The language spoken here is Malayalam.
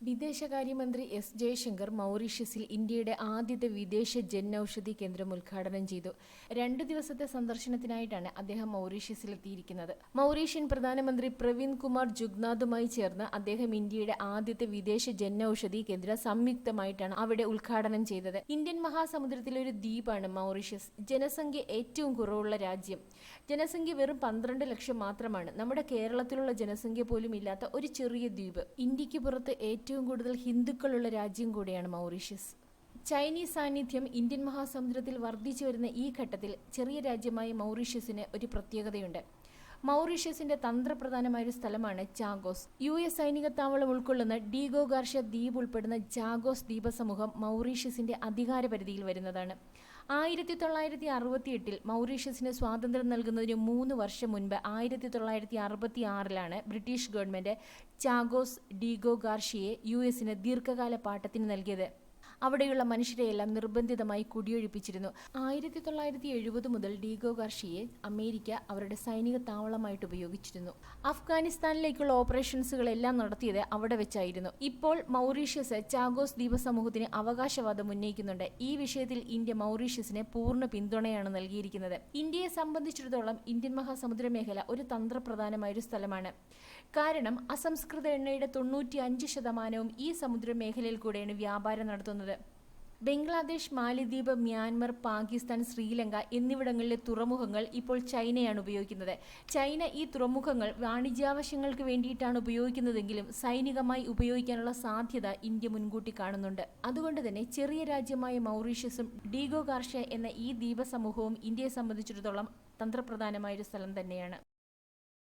വിദേശകാര്യമന്ത്രി എസ് ജയശങ്കർ മൗറീഷ്യസിൽ ഇന്ത്യയുടെ ആദ്യത്തെ വിദേശ ജൻ ഔഷധി കേന്ദ്രം ഉദ്ഘാടനം ചെയ്തു. രണ്ടു ദിവസത്തെ സന്ദർശനത്തിനായിട്ടാണ് അദ്ദേഹം മൗറീഷ്യസിലെത്തിയിരിക്കുന്നത്. മൗറീഷ്യൻ പ്രധാനമന്ത്രി പ്രവീൺ കുമാർ ജുഗ്നാഥുമായി ചേർന്ന് അദ്ദേഹം ഇന്ത്യയുടെ ആദ്യത്തെ വിദേശ ജൻ ഔഷധി കേന്ദ്രം സംയുക്തമായിട്ടാണ് അവിടെ ഉദ്ഘാടനം ചെയ്തത്. ഇന്ത്യൻ മഹാസമുദ്രത്തിലെ ഒരു ദ്വീപാണ് മൗറീഷ്യസ്. ജനസംഖ്യ ഏറ്റവും കുറവുള്ള രാജ്യം. ജനസംഖ്യ വെറും പന്ത്രണ്ട് ലക്ഷം മാത്രമാണ്. നമ്മുടെ കേരളത്തിലുള്ള ജനസംഖ്യ പോലും ഇല്ലാത്ത ഒരു ചെറിയ ദ്വീപ്. ഇന്ത്യയ്ക്ക് പുറത്ത് ഏറ്റവും കൂടുതൽ ഹിന്ദുക്കളുള്ള രാജ്യം കൂടിയാണ് മൗറീഷ്യസ്. ചൈനീസ് സാന്നിധ്യം ഇന്ത്യൻ മഹാസമുദ്രത്തിൽ വർദ്ധിച്ചു വരുന്ന ഈ ഘട്ടത്തിൽ ചെറിയ രാജ്യമായ മൗറീഷ്യസിന് ഒരു പ്രത്യേകതയുണ്ട്. മൗറീഷ്യസിന്റെ തന്ത്രപ്രധാനമായ ഒരു സ്ഥലമാണ് ചാഗോസ് യു എസ് സൈനിക താവളം ഉൾക്കൊള്ളുന്ന ഡീഗോ ഗാർഷ്യ ദ്വീപ് ഉൾപ്പെടുന്ന ജാഗോസ് ദ്വീപസമൂഹം മൗറീഷ്യസിന്റെ അധികാരപരിധിയിൽ വരുന്നതാണ്. ആയിരത്തി തൊള്ളായിരത്തി അറുപത്തി എട്ടിൽ മൗറീഷ്യസിന് സ്വാതന്ത്ര്യം നൽകുന്നതിന് മൂന്ന് വർഷം മുൻപ് ആയിരത്തി തൊള്ളായിരത്തി അറുപത്തി ആറിലാണ് British government Chagos Diego Garcia U എസിന് ദീർഘകാല പാട്ടത്തിന് നൽകിയത്. അവിടെയുള്ള മനുഷ്യരെയെല്ലാം നിർബന്ധിതമായി കുടിയൊഴിപ്പിച്ചിരുന്നു. ആയിരത്തി തൊള്ളായിരത്തി എഴുപത് മുതൽ ഡീഗോ ഗാർഷിയെ അമേരിക്ക അവരുടെ സൈനിക താവളമായിട്ട് ഉപയോഗിച്ചിരുന്നു. അഫ്ഗാനിസ്ഥാനിലേക്കുള്ള ഓപ്പറേഷൻസുകളെല്ലാം നടത്തിയത് അവിടെ വെച്ചായിരുന്നു. ഇപ്പോൾ മൗറീഷ്യസ് ചാഗോസ് ദ്വീപ സമൂഹത്തിന് അവകാശവാദം ഉന്നയിക്കുന്നുണ്ട്. ഈ വിഷയത്തിൽ ഇന്ത്യ മൗറീഷ്യസിന് പൂർണ പിന്തുണയാണ് നൽകിയിരിക്കുന്നത്. ഇന്ത്യയെ സംബന്ധിച്ചിടത്തോളം ഇന്ത്യൻ മഹാസമുദ്ര മേഖല ഒരു തന്ത്രപ്രധാനമായ ഒരു സ്ഥലമാണ്. കാരണം അസംസ്കൃത എണ്ണയുടെ തൊണ്ണൂറ്റി അഞ്ച് ശതമാനവും ഈ സമുദ്ര മേഖലയിൽ കൂടെയാണ് വ്യാപാരം നടത്തുന്നത്. ബംഗ്ലാദേശ് മാലിദ്വീപ് മ്യാൻമർ പാകിസ്ഥാൻ ശ്രീലങ്ക എന്നിവിടങ്ങളിലെ തുറമുഖങ്ങൾ ഇപ്പോൾ ചൈനയാണ് ഉപയോഗിക്കുന്നത്. ചൈന ഈ തുറമുഖങ്ങൾ വാണിജ്യാവശ്യങ്ങൾക്ക് വേണ്ടിയിട്ടാണ് ഉപയോഗിക്കുന്നതെങ്കിലും സൈനികമായി ഉപയോഗിക്കാനുള്ള സാധ്യത ഇന്ത്യ മുൻകൂട്ടി കാണുന്നുണ്ട്. അതുകൊണ്ട് തന്നെ ചെറിയ രാജ്യമായ മൗറീഷ്യസും ഡീഗോ കാർഷ്യ എന്ന ഈ ദ്വീപ സമൂഹവും ഇന്ത്യയെ സംബന്ധിച്ചിടത്തോളം തന്ത്രപ്രധാനമായൊരു സ്ഥലം തന്നെയാണ്.